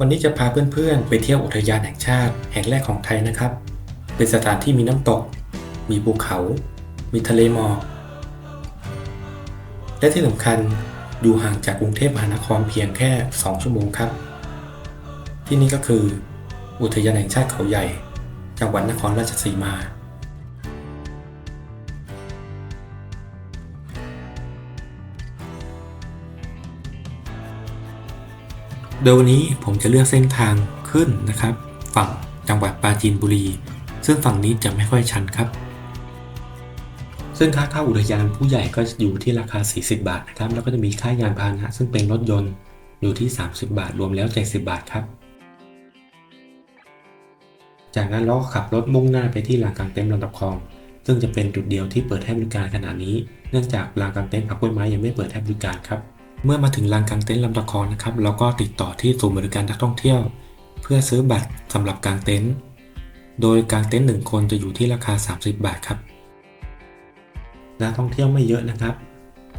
วันนี้จะพาเพื่อนๆ ไปเที่ยวอุทยานแห่งชาติ แห่งแรกของไทยนะครับ เป็นสถานที่มีน้ำตก มีภูเขา มีทะเลหมอก และที่สำคัญอยู่ห่างจากกรุงเทพมหานครเพียงแค่ 2 ชั่วโมงครับ ที่นี่ก็คือ อุทยานแห่งชาติเขาใหญ่ จังหวัดนครราชสีมา ดยวันนี้ผมจะเลือกเส้นทางขึ้นนะครับ ฝั่งจังหวัดปราจีนบุรี ซึ่งฝั่งนี้จะไม่ค่อยชันครับ ซึ่งค่าเข้าอุทยานผู้ใหญ่ก็อยู่ที่ราคา 40 บาทนะครับ แล้วก็จะมีค่ายานพาหนะ ซึ่งเป็นรถยนต์อยู่ที่ 30 บาท รวมแล้ว 70 บาทครับ จากนั้นเราก็ขับรถมุ่งหน้าไปที่ลานกลางเต็นท์ลำตะคอง ซึ่งจะเป็นจุดเดียวที่เปิดให้บริการขณะนี้ เนื่องจากลานกลางเต็นท์ผักกล้วยไม้ยังไม่เปิดให้บริการครับ เมื่อมาถึงลานกางเต็นท์ลำตะคองนะครับเราก็ติดต่อที่ศูนย์บริการนักท่องเที่ยว เพื่อซื้อบัตรสำหรับกางเต็นท์โดยกางเต็นท์หนึ่งคนจะอยู่ที่ราคา 30 บาทครับนักท่องเที่ยวไม่เยอะนะครับ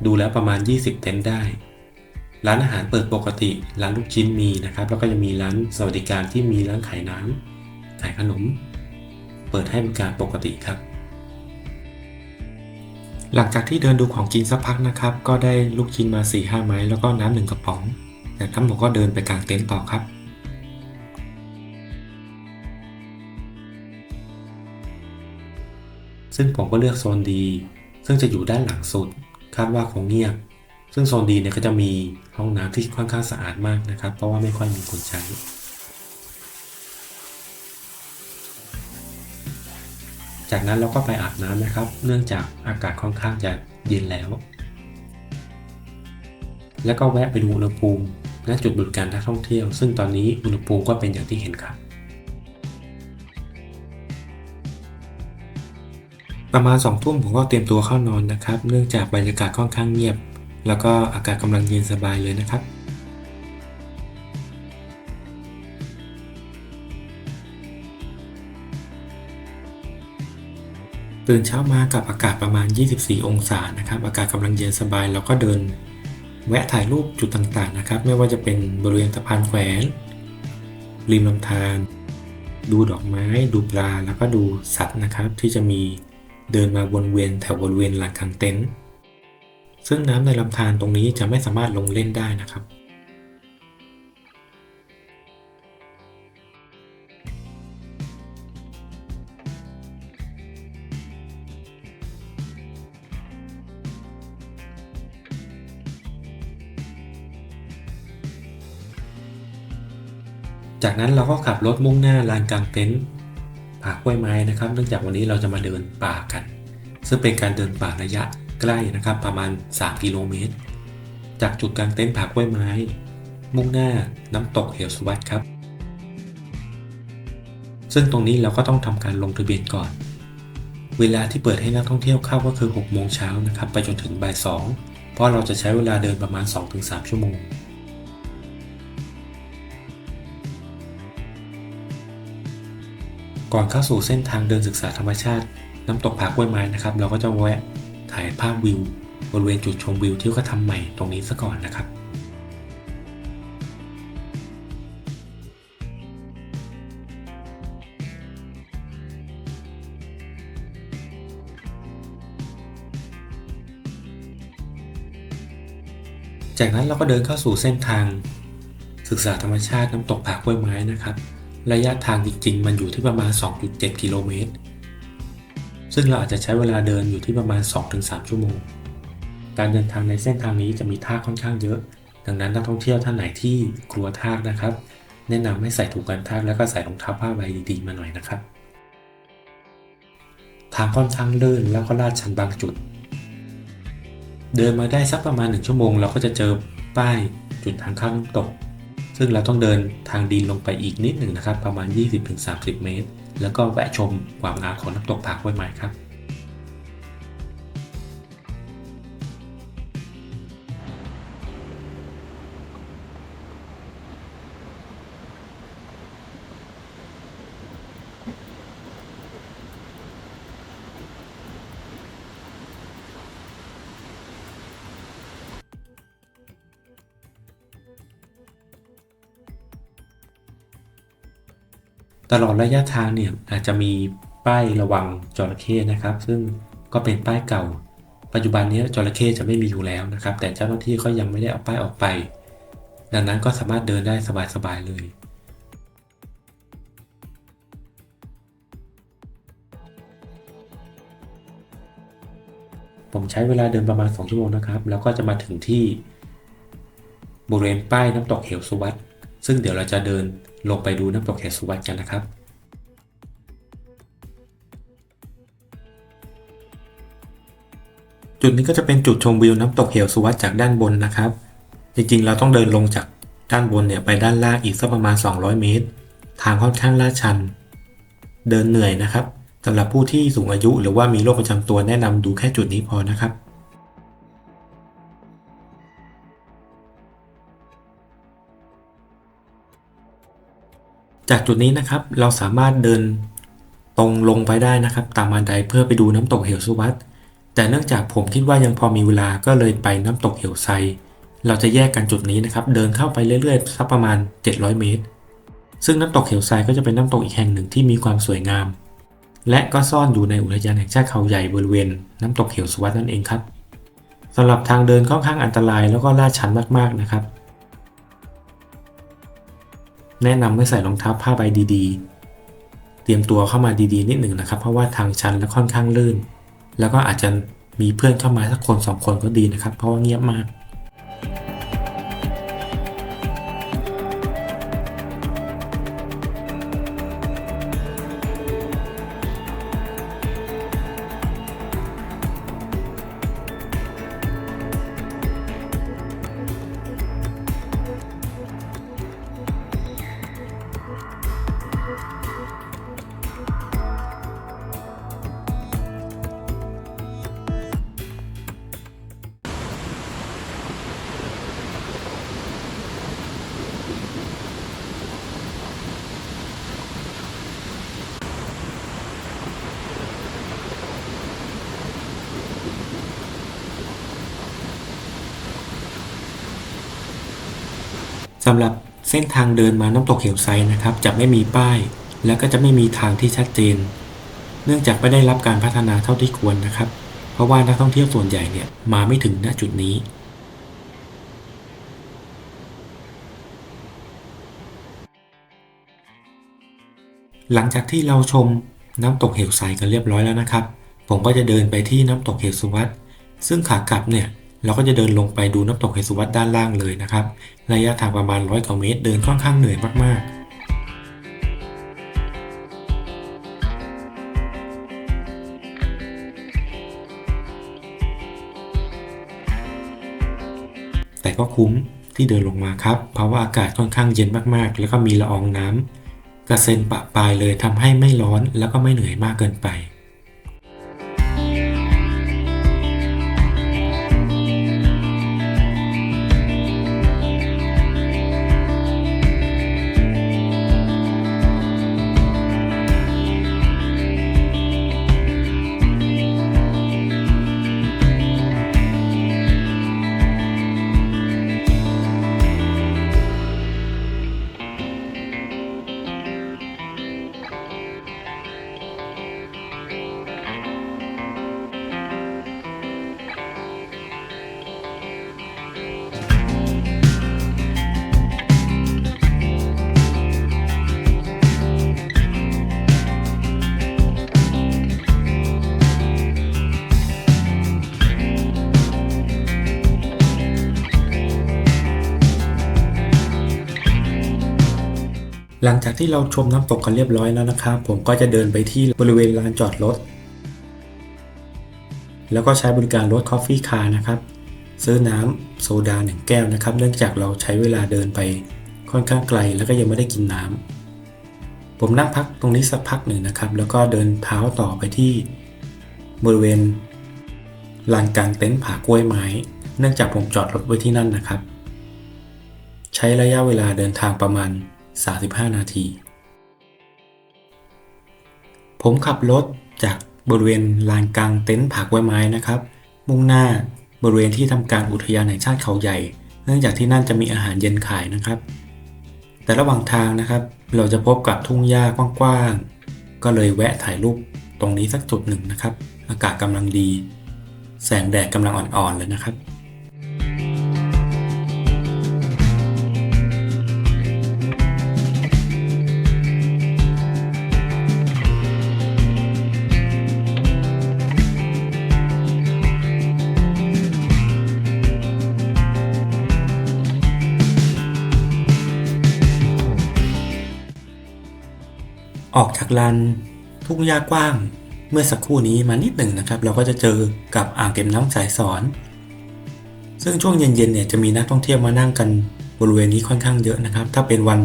ดูแล้วประมาณ 20 เต็นท์ได้ ร้านอาหารเปิดปกติ ร้านลูกชิ้นมีนะครับ แล้วก็จะมีร้านสวัสดิการที่มีร้านขายน้ำขายขนม เปิดให้บริการปกติครับ หลังจากที่เดินดูของกินสักพักนะครับ ก็ได้ลูกชิ้นมา4ี่ห้าไม้แล้วก็น้ำหนึ่งกระป๋องจากนั้นผมก็เดินไปกลางเต็นท์ต่อครับ ซึ่งผมก็เลือกโซนดี ซึ่งจะอยู่ด้านหลังสุดคาดว่าคงเงียบ ซึ่งโซนดีเนี่ยก็จะมีห้องน้ำที่ค่อนข้างสะอาดมากนะครับ เพราะว่าไม่ค่อยมีคนใช้ จากนั้นเราก็ไปอาบน้ำนะครับ เนื่องจากอากาศค่อนข้างจะเย็นแล้ว แล้วก็แวะไปดูอุณหภูมิณจุดบริการนักท่องเที่ยว ซึ่งตอนนี้อุณหภูมิก็เป็นอย่างที่เห็นครับ ประมาณ2ทุ่มผมก็เตรียมตัวเข้านอนนะครับ เนื่องจากบรรยากาศค่อนข้างเงียบ แล้วก็อากาศกำลังเย็นสบายเลยนะครับ ตื่นเช้ามากับอากาศประมาณ 24 องศานะครับ อากาศกำลังเย็นสบายแล้วก็เดิน แวะถ่ายรูปจุดต่างๆนะครับ ไม่ว่าจะเป็นบริเวณสะพานแขวน ริมลำธารดูดอกไม้ ดูปลาแล้วก็ดูสัตว์นะครับ ที่จะมีเดินมาวนเวียนแถวบริเวณหลานกางเต็นท์ซึ่งน้ำในลำธารตรงนี้จะไม่สามารถลงเล่นได้นะครับ จากนั้นเราก็ขับรถมุ่งหน้าลานกลางเต็นท์ป่ากล้วยไม้นะครับ เนื่องจากวันนี้เราจะมาเดินป่ากัน ซึ่งเป็นการเดินป่าระยะใกล้นะครับ ประมาณ 3 กิโลเมตร จากจุดกลางเต็นท์ผากล้วยไม้ มุ่งหน้าน้ำตกเหวสุวัสดครับ ซึ่งตรงนี้เราก็ต้องทำการลงทะเบียนก่อน เวลาที่เปิดให้นักท่องเที่ยวเข้าก็คือ6โมงเช้านะครับ ไปจนถึงบ่าย2เพราะเราจะใช้เวลาเดินประมาณ 2-3 ชั่วโมง ก่อนเข้าสู่เส้นทางเดินศึกษาธรรมชาติ น้ำตกผากล้วยไม้นะครับ เราก็จะแวะถ่ายภาพวิว บริเวณจุดชมวิวที่เขาทำใหม่ตรงนี้ซะก่อนนะครับ จากนั้นเราก็เดินเข้าสู่เส้นทางศึกษาธรรมชาติน้ำตกผากล้วยไม้นะครับ ระยะทางจริง ๆ มันอยู่ที่ประมาณ 2.7 กิโลเมตร ซึ่งเราอาจจะใช้เวลาเดินอยู่ที่ประมาณ 2-3 ชั่วโมง การเดินทางในเส้นทางนี้จะมีทากค่อนข้างเยอะ ดังนั้นนักท่องเที่ยวท่านไหนที่กลัวทากนะครับ แนะนำให้ใส่ถุงกันทากแล้วก็ใส่รองเท้าผ้าใบดีๆมาหน่อยนะครับ ทางค่อนข้างเลื่อนแล้วก็ลาดชันบางจุด เดินมาได้สักประมาณ 1 ชั่วโมง เราก็จะเจอป้ายจุดทางเข้าน้ำตก ซึ่งเราต้องเดินทางดินลงไปอีกนิดหนึ่งนะครับ ประมาณ 20-30 เมตร แล้วก็แวะชมความงามของน้ำตกผากล้วยไม้ครับ ตลอดระยะทางเนี่ยอาจจะมีป้ายระวังจระเข้นะครับ ซึ่งก็เป็นป้ายเก่า ปัจจุบันนี้จระเข้จะไม่มีอยู่แล้วนะครับ แต่เจ้าหน้าที่ก็ยังไม่ได้เอาป้ายออกไป ดังนั้นก็สามารถเดินได้สบายๆเลยผมใช้เวลาเดินประมาณ 2 ชั่วโมงนะครับ แล้วก็จะมาถึงที่บริเวณป้ายน้ำตกเหวสุวัตซึ่งเดี๋ยวเราจะเดิน ลงไปดูน้ำตกเหสุวัตกันนะครับจุดนี้ก็จะเป็นจุดชมวิวน้ำตกเหวสุวัตจากด้านบนนะครับ จริงๆ เราต้องเดินลงจากด้านบนเนี่ยไปด้านล่างอีกสักประมาณ 200 เมตร ทางค่อนข้างลาดชัน เดินเหนื่อยนะครับสำหรับผู้ที่สูงอายุหรือว่ามีโรคประจำตัวแนะนำดูแค่จุดนี้พอนะครับ จากจุดนี้นะครับเราสามารถเดินตรงลงไปได้นะครับ ตามบันไดเพื่อไปดูน้ำตกเหวสุวัตแต่เนื่องจากผมคิดว่ายังพอมีเวลาก็เลยไปน้ำตกเหวไซ เราจะแยกกันจุดนี้นะครับ เดินเข้าไปเรื่อยๆสักประมาณ 700 เมตร ซึ่งน้ำตกเหวไซก็จะเป็นน้ำตกอีกแห่งหนึ่งที่มีความสวยงาม และก็ซ่อนอยู่ในอุทยานแห่งชาติเขาใหญ่บริเวณ น้ำตกเหวสุวัตนั่นเองครับสำหรับทางเดินค่อนข้างอันตรายแล้วก็ลาดชันมากๆนะครับ แนะนำให้ใส่รองเท้าผ้าใบดีๆ เตรียมตัวเข้ามาดีๆ นิดหนึ่งนะครับ เพราะว่าทางชันและค่อนข้างลื่น แล้วก็อาจจะมีเพื่อนเข้ามาสักคนสองคนก็ดีนะครับ เพราะว่าเงียบมาก สำหรับเส้นทางเดินมาน้ำตกเหวไซนะครับ จะไม่มีป้าย แล้วก็จะไม่มีทางที่ชัดเจน เนื่องจากไม่ได้รับการพัฒนาเท่าที่ควรนะครับ เพราะว่านักท่องเที่ยวส่วนใหญ่เนี่ยมาไม่ถึงณจุดนี้หลังจากที่เราชมน้ำตกเหวไซกันเรียบร้อยแล้วนะครับ ผมก็จะเดินไปที่น้ำตกเหวสุวัตซึ่งขากลับเนี่ย เราก็จะเดินลงไปดูน้ำตกเหวสุวัตด้านล่างเลยนะครับ ระยะทางประมาณร้อยกว่าเมตร เดินค่อนข้างเหนื่อยมากๆแต่ก็คุ้มที่เดินลงมาครับ เพราะว่าอากาศค่อนข้างเย็นมากๆ แล้วก็มีละอองน้ำกระเซ็นปะปลายเลยทำให้ไม่ร้อนแล้วก็ไม่เหนื่อยมากเกินไป หลังจากที่เราชมน้ำตกกันเรียบร้อยแล้วนะครับผมก็จะเดินไปที่บริเวณลานจอดรถ แล้วก็ใช้บริการรถ Coffee Car นะครับ ซื้อน้ำโซดาหนึ่งแก้วนะครับ เนื่องจากเราใช้เวลาเดินไปค่อนข้างไกลแล้วก็ยังไม่ได้กินน้ำผมนั่งพักตรงนี้สักพักหนึ่งนะครับ แล้วก็เดินเท้าต่อไปที่บริเวณลานกลางเต็นท์ผากล้วยไม้ เนื่องจากผมจอดรถไว้ที่นั่นนะครับ ใช้ระยะเวลาเดินทางประมาณ 35 นาที ผมขับรถจากบริเวณลานกลางเต็นท์ผักไว้ไม้นะครับ มุ่งหน้าบริเวณที่ทำการอุทยานแห่งชาติเขาใหญ่ เนื่องจากที่นั่นจะมีอาหารเย็นขายนะครับ แต่ระหว่างทางนะครับ เราจะพบกับทุ่งหญ้ากว้างๆ ก็เลยแวะถ่ายรูปตรงนี้สักจุดหนึ่งนะครับ อากาศกำลังดี แสงแดดกำลังอ่อนๆเลยนะครับ ออกจากลานทุ่งหญ้ากว้าง เมื่อสักครู่นี้มานิดหนึ่งนะครับ เราก็จะเจอกับอ่างเก็บน้ำสายสอน ซึ่งช่วงเย็นๆเนี่ยจะมีนักท่องเที่ยวมานั่งกันบริเวณนี้ค่อนข้างเยอะนะครับ ถ้าเป็นวัน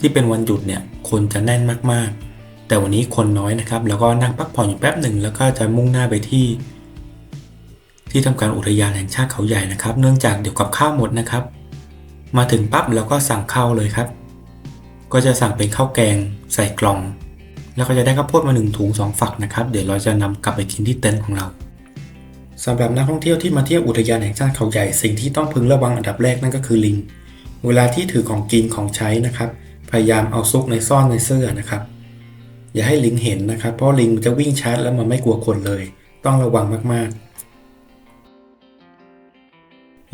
ที่เป็นวันหยุดเนี่ยคนจะแน่นมากๆ แต่วันนี้คนน้อยนะครับ แล้วก็นั่งพักผ่อนอยู่แป๊บหนึ่งแล้วก็จะมุ่งหน้าไปที่ ที่ทำการอุทยานแห่งชาติเขาใหญ่นะครับ เนื่องจากเดี๋ยวกับข้าวหมดนะครับ มาถึงปั๊บเราก็สั่งข้าวเลยครับ ก็จะสั่งเป็นข้าวแกงใส่กล่อง แล้วก็จะได้ข้าวโพดมาหนึ่งถุงสองฝักนะครับ เดี๋ยวเราจะนำกลับไปกินที่เต็นท์ของเราสำหรับนักท่องเที่ยวที่มาเที่ยวอุทยานแห่งชาติเขาใหญ่สิ่งที่ต้องพึงระวังอันดับแรกนั่นก็คือลิง เวลาที่ถือของกินของใช้นะครับ พยายามเอาซุกในซ่อนในเสื้อนะครับ อย่าให้ลิงเห็นนะครับ เพราะลิงมันจะวิ่งชาร์จแล้วมันไม่กลัวคนเลย ต้องระวังมากๆ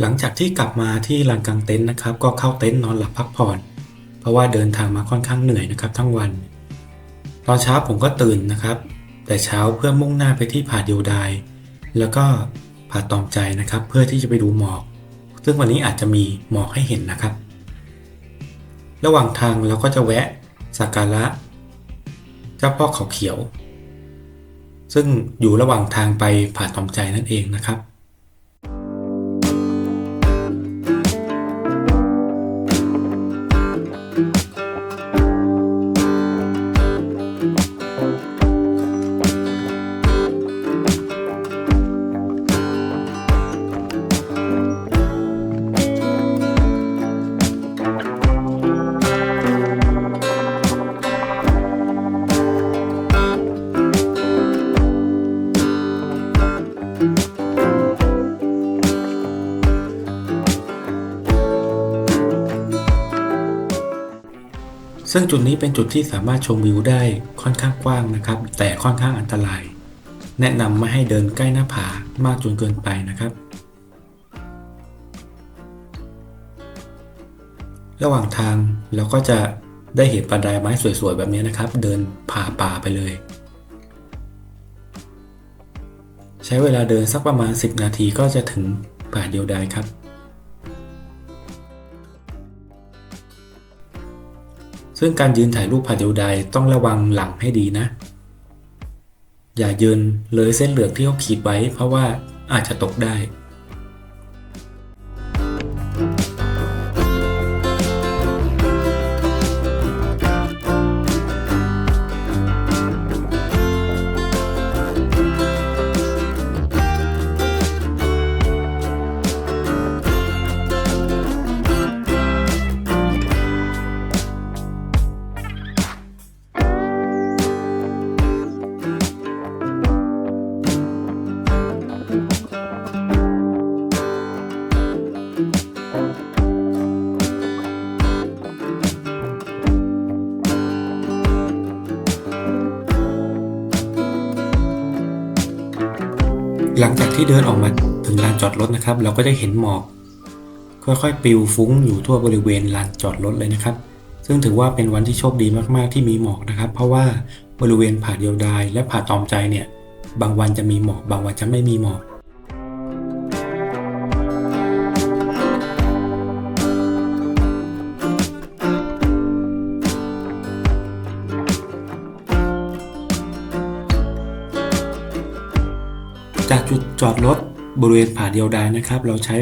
หลังจากที่กลับมาที่ลานกลางเต็นท์นะครับ ก็เข้าเต็นท์นอนหลับพักผ่อน เพราะว่าเดินทางมาค่อนข้างเหนื่อยนะครับทั้งวัน ตอนเช้าผมก็ตื่นนะครับ แต่เช้าเพื่อมุ่งหน้าไปที่ผาเดียวดาย แล้วก็ผาตอมใจนะครับ เพื่อที่จะไปดูหมอก ซึ่งวันนี้อาจจะมีหมอกให้เห็นนะครับ ระหว่างทางเราก็จะแวะสักการะ เจ้าพ่อเขาเขียว ซึ่งอยู่ระหว่างทางไปผาตอมใจนั่นเองนะครับ ซึ่งจุดนี้เป็นจุดที่สามารถชมวิวได้ค่อนข้างกว้างนะครับ แต่ค่อนข้างอันตราย แนะนำไม่ให้เดินใกล้หน้าผามากจนเกินไปนะครับ ระหว่างทางเราก็จะได้เห็นบันไดไม้สวยๆแบบนี้นะครับ เดินผ่าป่าไปเลย ใช้เวลาเดินสักประมาณ 10 นาทีก็จะถึงป่าเดียวดายครับ ซึ่งการยืนถ่ายรูปผาเดียวดายต้องระวังหลังให้ดีนะ อย่ายืนเลยเส้นเหลืองที่เขาขีดไว้ เพราะว่าอาจจะตกได้ หลังจากที่เดินออกมาถึงลานจอดรถนะครับ เราก็จะเห็นหมอกค่อยๆปลิวฟุ้งอยู่ทั่วบริเวณลานจอดรถเลยนะครับ ซึ่งถือว่าเป็นวันที่โชคดีมากๆที่มีหมอกนะครับ เพราะว่าบริเวณผาเดียวดายและผาตอมใจเนี่ย บางวันจะมีหมอก บางวันจะไม่มีหมอก จอดรถบริเวณผาเดียวดายนะครับ เราใช้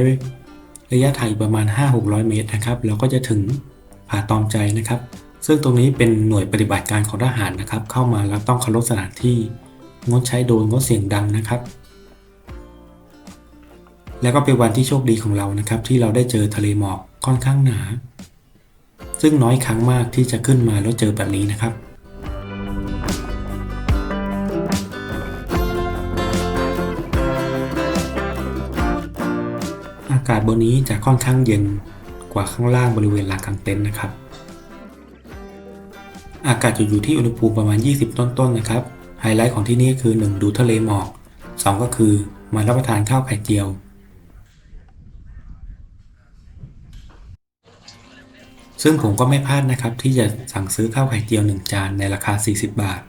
ระยะทางประมาณ 5-600 เมตรนะครับ เราก็จะถึงผาตอมใจนะครับ ซึ่งตรงนี้เป็นหน่วยปฏิบัติการของทหารนะครับ เข้ามาแล้วต้องเคารพสถานที่งดใช้โดนงดเสียงดังนะครับ แล้วก็เป็นวันที่โชคดีของเรานะครับ ที่เราได้เจอทะเลหมอกค่อนข้างหนา ซึ่งน้อยครั้งมากที่จะขึ้นมาแล้วเจอแบบนี้นะครับ ศบนนี้จะค่อนข้างเย็นกว่าข้างล่างบริเวณลานกางเต็นท์นะครับ อากาศจะอยู่ที่อุณหภูมิประมาณ 20 ต้นๆนะครับ ไฮไลท์ของที่นี่คือ 1 ดูทะเลหมอก 2 ก็คือมารับประทานข้าวไข่เจียว ซึ่งผมก็ไม่พลาดนะครับ ที่จะสั่งซื้อข้าวไข่เจียว 1 จานในราคา 40 บาท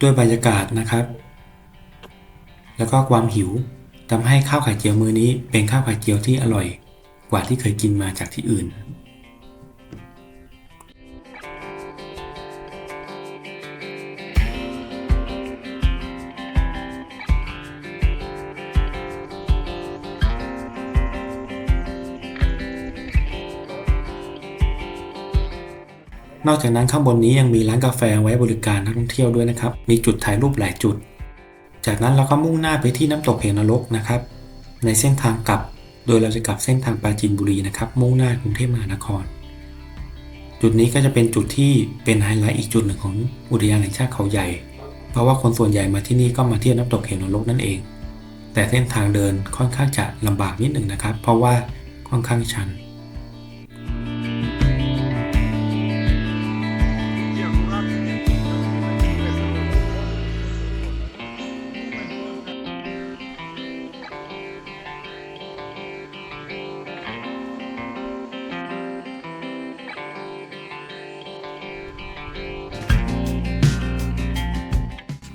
ด้วยบรรยากาศนะครับ แล้วก็ความหิวทำให้ข้าวไข่เจียวมื้อนี้เป็นข้าวไข่เจียวที่อร่อยกว่าที่เคยกินมาจากที่อื่น นอกจากนั้นข้างบนนี้ยังมีร้านกาแฟไว้บริการนักท่องเที่ยวด้วยนะครับ มีจุดถ่ายรูปหลายจุด จากนั้นเราก็มุ่งหน้าไปที่น้ำตกเหวนรกนะครับ ในเส้นทางกลับ โดยเราจะกลับเส้นทางปราจีนบุรีนะครับ มุ่งหน้ากรุงเทพมหานคร จุดนี้ก็จะเป็นจุดที่เป็นไฮไลท์อีกจุดหนึ่งของอุทยานแห่งชาติเขาใหญ่ เพราะว่าคนส่วนใหญ่มาที่นี่ก็มาเที่ยวน้ำตกเหวนรกนั่นเอง แต่เส้นทางเดินค่อนข้างจะลำบากนิดหนึ่งนะครับ เพราะว่าค่อนข้างชัน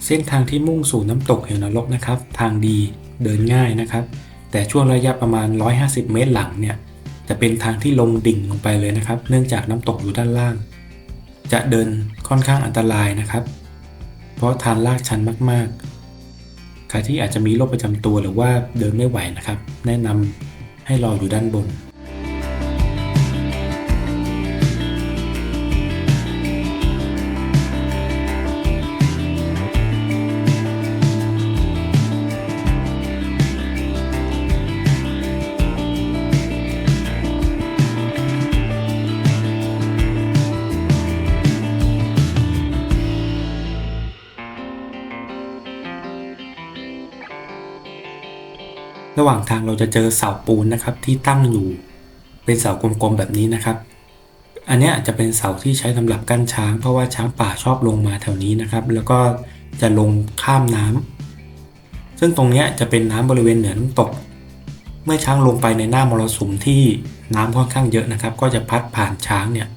เส้นทางที่มุ่งสู่น้ำตกเหวนรกนะครับ ทางดีเดินง่ายนะครับ แต่ช่วงระยะประมาณ 150 เมตรหลังเนี่ยจะเป็นทางที่ลงดิ่งลงไปเลยนะครับ เนื่องจากน้ำตกอยู่ด้านล่าง จะเดินค่อนข้างอันตรายนะครับ เพราะทางลาดชันมากๆ ใครที่อาจจะมีโรคประจำตัวหรือว่าเดินไม่ไหวนะครับ แนะนำให้รออยู่ด้านบน ระหว่างทางเราจะเจอเสาปูนนะครับที่ตั้งอยู่เป็นเสากลมๆแบบนี้นะครับ อันนี้ยจะเป็นเสาที่ใช้สำหรับกั้นช้าง เพราะว่าช้างป่าชอบลงมาแถวนี้นะครับ แล้วก็จะลงข้ามน้ำซึ่งตรงนี้จะเป็นน้ำบริเวณเหนือน้ำตก เมื่อช้างลงไปในหน้ามรสุมที่น้ำค่อนข้างเยอะนะครับ ก็จะพัดผ่านช้างเนี่ย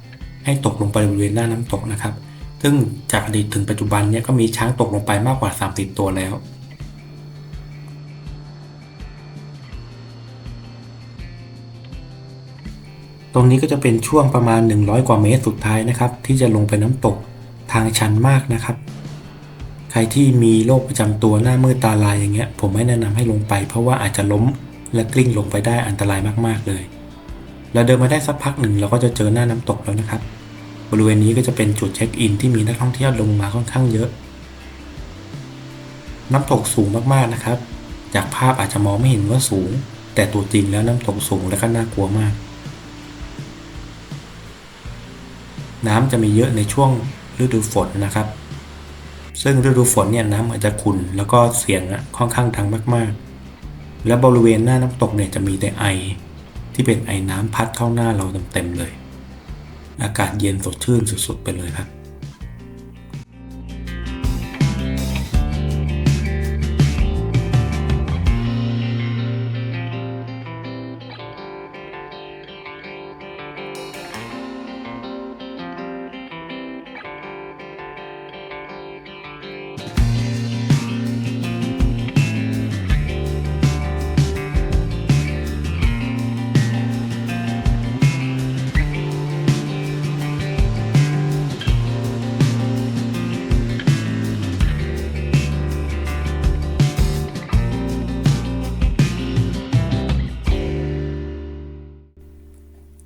ให้ตกลงไปบริเวณหน้าน้ำตกนะครับ ซึ่งจากอดีตถึงปัจจุบันเนี่ยก็มีช้างตกลงไปมากกว่า 30 ตัวแล้ว ตรงนี้ก็จะเป็นช่วงประมาณ 100 กว่าเมตรสุดท้ายนะครับ ที่จะลงไปน้ำตกทางชันมากนะครับ ใครที่มีโรคประจำตัวหน้ามืดตาลายอย่างเงี้ย ผมไม่แนะนำให้ลงไป เพราะว่าอาจจะล้มและกลิ้งลงไปได้อันตรายมากๆเลยเราเดินมาได้สักพักหนึ่งเราก็จะเจอหน้าน้ำตกแล้วนะครับ บริเวณนี้ก็จะเป็นจุดเช็คอินที่มีนักท่องเที่ยวลงมาค่อนข้างเยอะ น้ำตกสูงมากๆนะครับ จากภาพอาจจะมองไม่เห็นว่าสูง แต่ตัวจริงแล้วน้ำตกสูงและก็น่ากลัวมาก น้ำจะมีเยอะในช่วงฤดูฝนนะครับ ซึ่งฤดูฝนเนี่ยน้ำอาจจะขุ่นแล้วก็เสียงอะค่อนข้างดังมาก ๆ และบริเวณหน้าน้ำตกเนี่ยจะมีแต่ไอที่เป็นไอน้ำพัดเข้าหน้าเราเต็มๆเลย อากาศเย็นสดชื่นสุดๆไปเลยครับ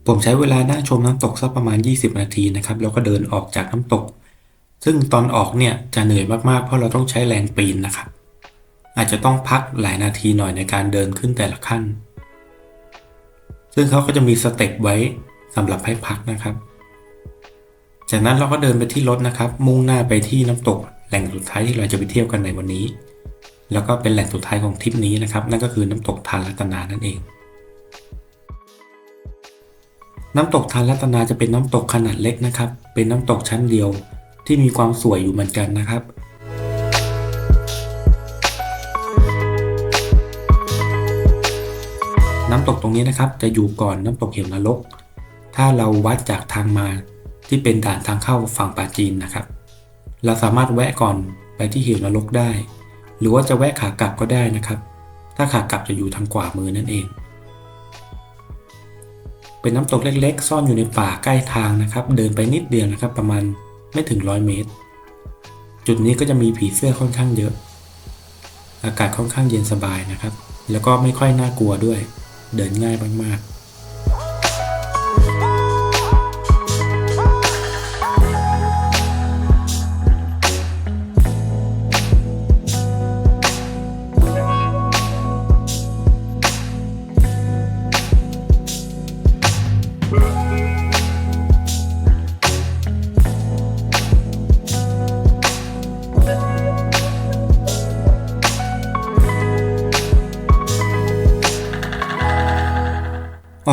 ผมใช้เวลานั่งชมน้ำตกสักประมาณ 20 นาทีนะครับ แล้วก็เดินออกจากน้ำตก ซึ่งตอนออกเนี่ยจะเหนื่อยมากๆ เพราะเราต้องใช้แรงปีนนะครับ อาจจะต้องพักหลายนาทีหน่อยในการเดินขึ้นแต่ละขั้น ซึ่งเขาก็จะมีสเต็ปไว้สำหรับให้พักนะครับ จากนั้นเราก็เดินไปที่รถนะครับ มุ่งหน้าไปที่น้ำตกแหล่งสุดท้ายที่เราจะไปเที่ยวกันในวันนี้ แล้วก็เป็นแหล่งสุดท้ายของทริปนี้นะครับ นั่นก็คือน้ำตกทานรัตนานั่นเอง น้ำตกทานรัตนาจะเป็นน้ำตกขนาดเล็กนะครับ เป็นน้ำตกชั้นเดียวที่มีความสวยอยู่เหมือนกันนะครับ น้ำตกตรงนี้นะครับ จะอยู่ก่อนน้ำตกเหวนรก ถ้าเราวัดจากทางมาที่เป็นด่านทางเข้าฝั่งป่าจีนนะครับ เราสามารถแวะก่อนไปที่เหวนรกได้ หรือว่าจะแวะขากลับก็ได้นะครับ ถ้าขากลับจะอยู่ทางขวามือนั่นเอง เป็นน้ำตกเล็กๆ ซ่อนอยู่ในป่าใกล้ทางนะครับ เดินไปนิดเดียวนะครับ ประมาณไม่ถึงร้อยเมตร จุดนี้ก็จะมีผีเสื้อค่อนข้างเยอะ อากาศค่อนข้างเย็นสบายนะครับ แล้วก็ไม่ค่อยน่ากลัวด้วย เดินง่ายมากๆ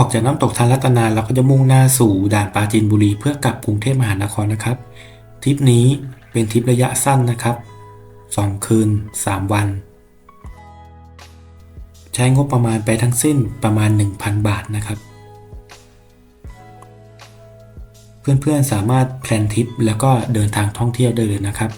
ออกจากน้ำตกทานรัตนาเราก็จะมุ่งหน้าสู่ด่านปราจีนบุรีเพื่อกลับกรุงเทพมหานครนะครับทริปนี้เป็นทริประยะสั้นนะครับ 2 คืน 3 วัน ใช้งบประมาณไปทั้งสิ้นประมาณ 1,000 บาทนะครับ เพื่อนๆสามารถแพลนทริปแล้วก็เดินทางท่องเที่ยวได้เลยนะครับ